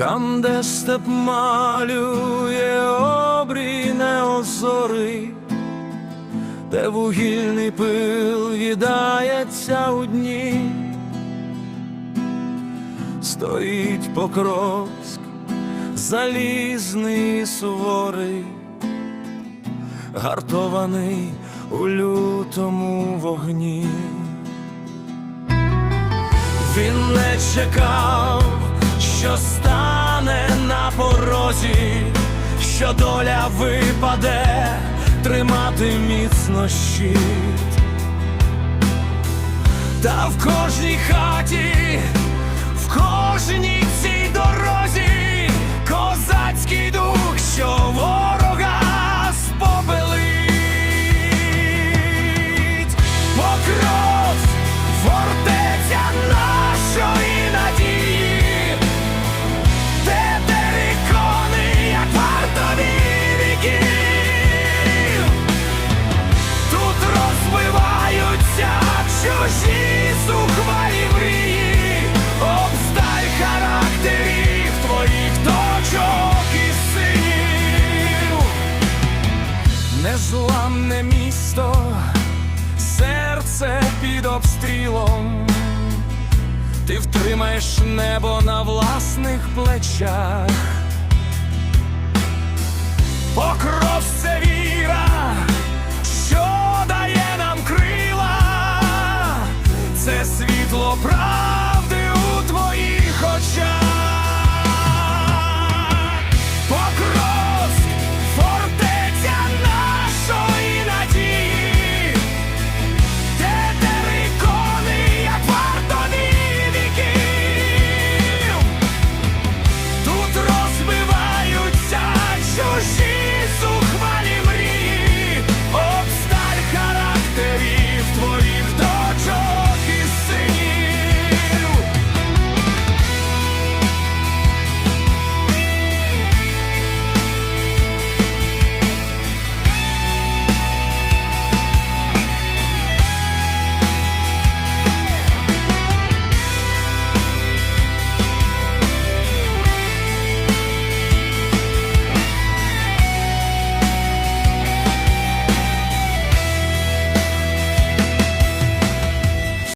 Там, де степ малює обрій неозори, де вугільний пил віддається у дні, стоїть покровськ, залізний суворий, гартований у лютому вогні. Він не чекав, що на порозі, що доля випаде тримати міцно щит. Та в кожній хаті, в кожній цій дорозі незламне місто, серце під обстрілом, ти втримаєш небо на власних плечах, покров це віра, що дає нам крила, це світло правди.